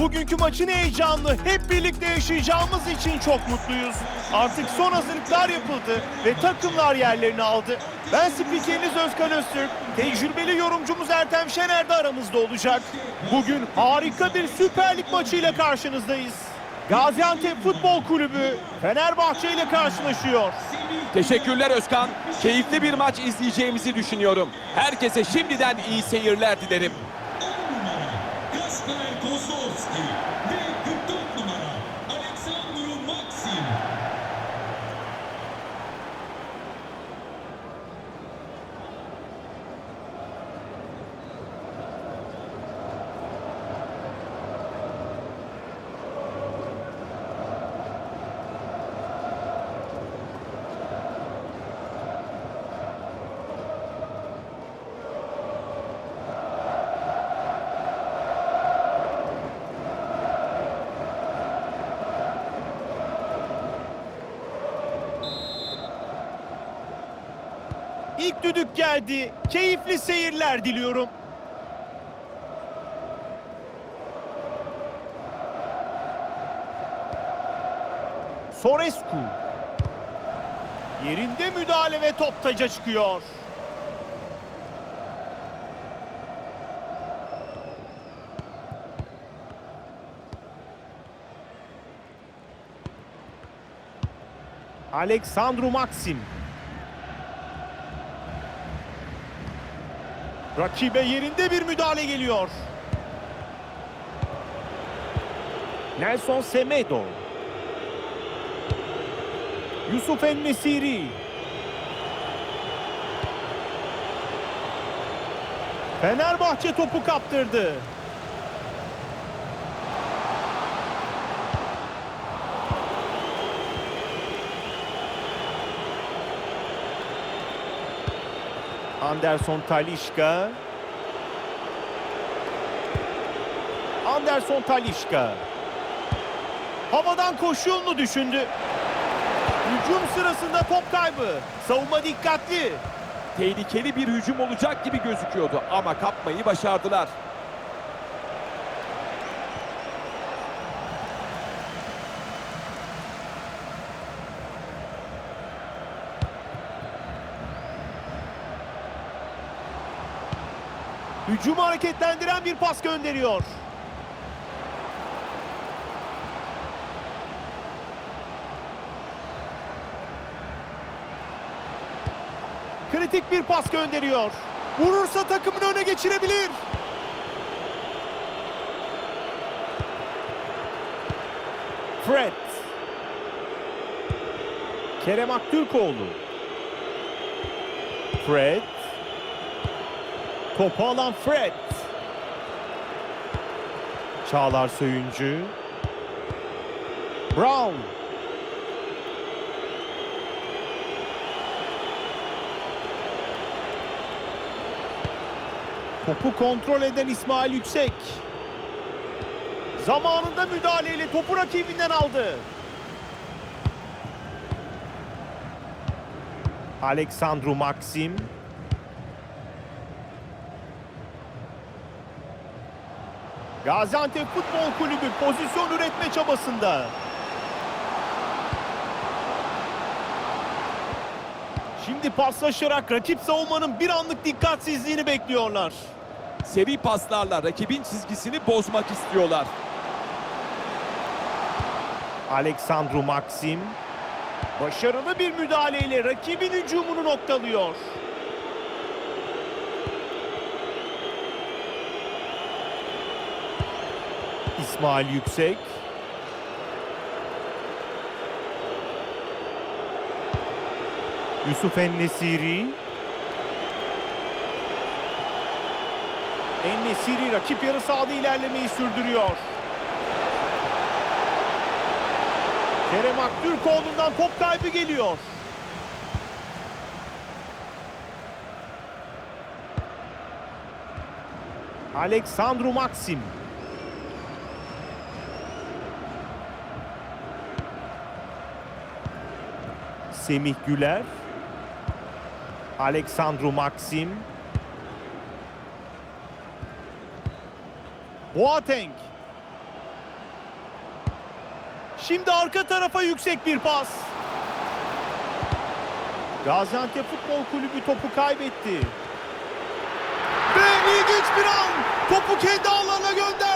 Bugünkü maçın heyecanını hep birlikte yaşayacağımız için çok mutluyuz. Artık son hazırlıklar yapıldı ve takımlar yerlerini aldı. Ben spikeriniz Özkan Öztürk, tecrübeli yorumcumuz Ertem Şener de aramızda olacak. Bugün harika bir Süper Lig maçıyla karşınızdayız. Gaziantep Futbol Kulübü Fenerbahçe ile karşılaşıyor. Teşekkürler Özkan. Keyifli bir maç izleyeceğimizi düşünüyorum. Herkese şimdiden iyi seyirler dilerim. Kasper Kozlowski ve 44 İlk düdük geldi. Keyifli seyirler diliyorum. Sorescu. Yerinde müdahale ve top taca çıkıyor. Aleksandru Maxim. Rakibe yerinde bir müdahale geliyor. Nelson Semedo. Yusuf En-Nesiri. Fenerbahçe topu kaptırdı. Anderson Talişka. Anderson Talişka. Havadan koşu yolunu düşündü. Hücum sırasında top kaybı. Savunma dikkatli. Tehlikeli bir hücum olacak gibi gözüküyordu ama kapmayı başardılar. Hücumu hareketlendiren bir pas gönderiyor. Kritik bir pas gönderiyor. Vurursa takımını öne geçirebilir. Fred. Kerem Aktürkoğlu. Fred. Topu alan Fred. Çağlar Söyüncü. Brown. Topu kontrol eden İsmail Yüksek. Zamanında müdahaleyle topu rakibinden aldı. Aleksandru Maxim. Gaziantep Futbol Kulübü pozisyon üretme çabasında. Şimdi paslaşarak rakip savunmanın bir anlık dikkatsizliğini bekliyorlar. Seri paslarla rakibin çizgisini bozmak istiyorlar. Aleksandru Maxim başarılı bir müdahaleyle rakibin hücumunu noktalıyor. İsmail Yüksek Yusuf En-Nesiri En-Nesiri rakip yarı sahada ilerlemeyi sürdürüyor. Kerem Aktürkoğlu'ndan top kaybı geliyor. Aleksandru Maxim. Semih Güler. Aleksandru Maxim. Boateng. Şimdi arka tarafa yüksek bir pas. Gaziantep Futbol Kulübü topu kaybetti. Ve ilginç bir an. Topu kendi alanına gönderdi.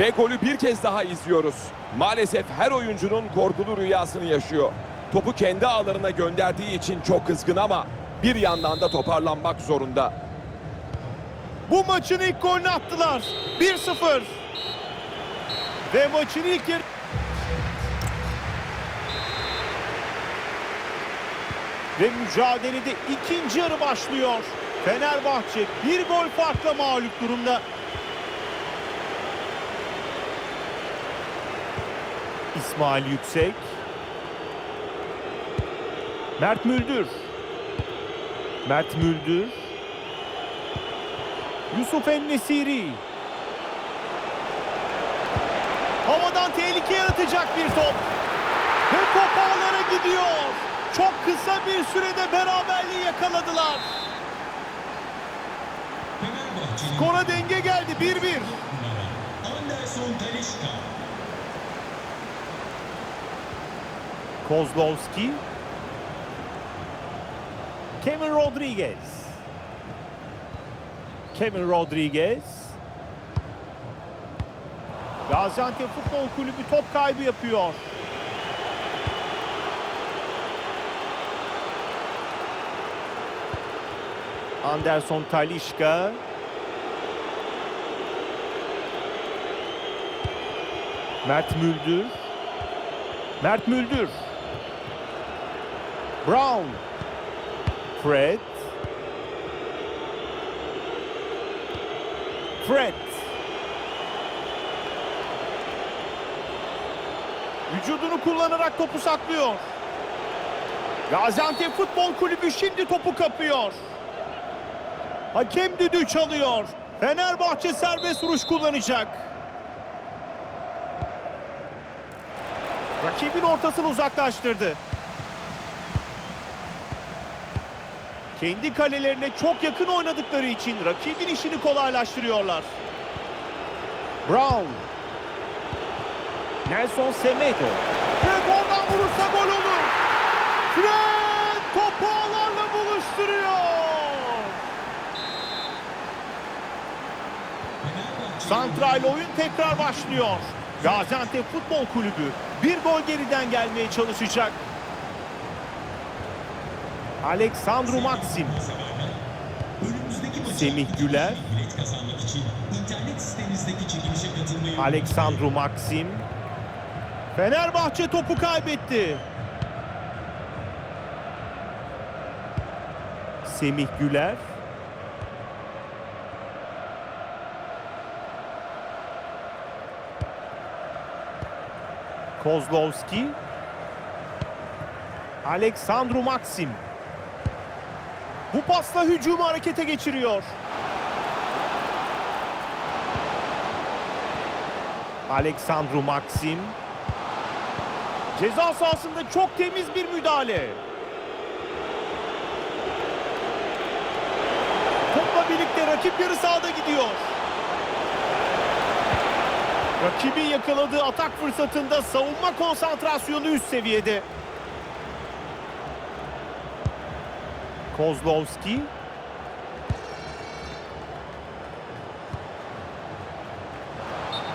Ve golü bir kez daha izliyoruz. Maalesef her oyuncunun korkulu rüyasını yaşıyor. Topu kendi ağlarına gönderdiği için çok kızgın ama bir yandan da toparlanmak zorunda. Bu maçın ilk golünü attılar. 1-0. Ve maçın ilk yarı... Ve mücadelede ikinci yarı başlıyor. Fenerbahçe bir gol farkla mağlup durumda. İsmail Yüksek. Mert Müldür. Mert Müldür. Yusuf Ennesiri. Havadan tehlike yaratacak bir top. Ve top ağlara gidiyor. Çok kısa bir sürede beraberliği yakaladılar. Skora denge geldi 1-1. numara Anderson Talişka. Kozlowski. Kevin Rodriguez. Kevin Rodriguez. Gaziantep Futbol Kulübü top kaybı yapıyor. Anderson Talişka. Mert Müldür. Mert Müldür. Brown. Fred. Fred. Vücudunu kullanarak topu saklıyor. Gaziantep Futbol Kulübü şimdi topu kapıyor. Hakem düdüğü çalıyor. Fenerbahçe serbest vuruş kullanacak. Rakibin ortasını uzaklaştırdı. Kendi kalelerine çok yakın oynadıkları için rakibin işini kolaylaştırıyorlar. Brown. Nelson Semedo. Fred oradan vurursa gol olur. Fred topu ağlarla buluşturuyor. Santral oyun tekrar başlıyor. Gaziantep Futbol Kulübü bir gol geriden gelmeye çalışacak. Aleksandru Maxim. Semih Güler. Aleksandru Maxim. Fenerbahçe topu kaybetti. Semih Güler. Kozlowski. Aleksandru Maxim. Bu pasla hücumu harekete geçiriyor. Aleksandru Maxim. Ceza sahasında çok temiz bir müdahale. Topla birlikte rakip yarı sahada gidiyor. Rakibin yakaladığı atak fırsatında savunma konsantrasyonu üst seviyede. Kozlowski.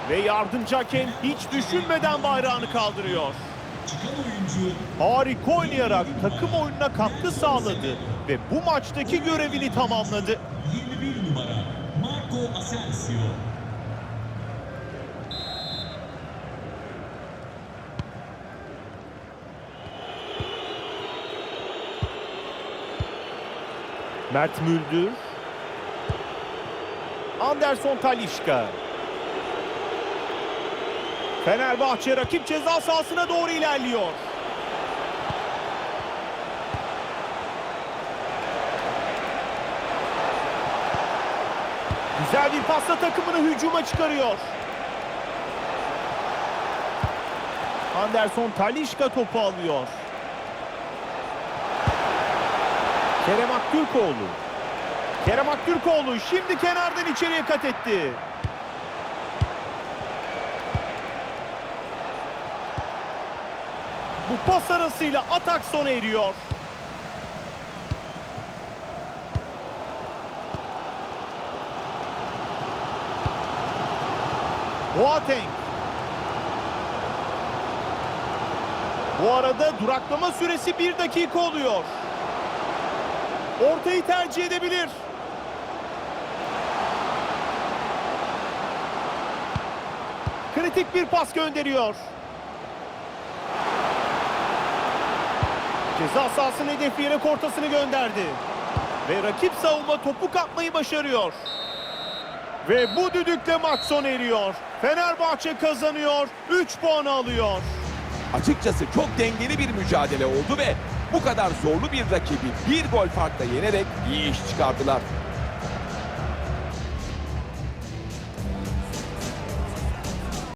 Ve yardımcı hakem hiç düşünmeden bayrağını kaldırıyor. Harika oynayarak takım oyununa katkı sağladı ve bu maçtaki görevini tamamladı. 21 numara Marco Asensio. Mert Müldür. Anderson Talişka. Fenerbahçe rakip ceza sahasına doğru ilerliyor. Güzel bir pasla takımını hücuma çıkarıyor. Anderson Talişka topu alıyor. Kerem Aktürkoğlu. Kerem Aktürkoğlu şimdi kenardan içeriye kat etti. Bu pas arasıyla atak sona eriyor. Boateng. Bu arada duraklama süresi bir dakika oluyor. Ortayı tercih edebilir. Kritik bir pas gönderiyor. Ceza sahasını hedefleyerek ortasını gönderdi. Ve rakip savunma topu kapmayı başarıyor. Ve bu düdükle maç sona eriyor. Fenerbahçe kazanıyor, 3 puan alıyor. Açıkçası çok dengeli bir mücadele oldu ve bu kadar zorlu bir rakibi bir gol farkla yenerek iyi iş çıkardılar.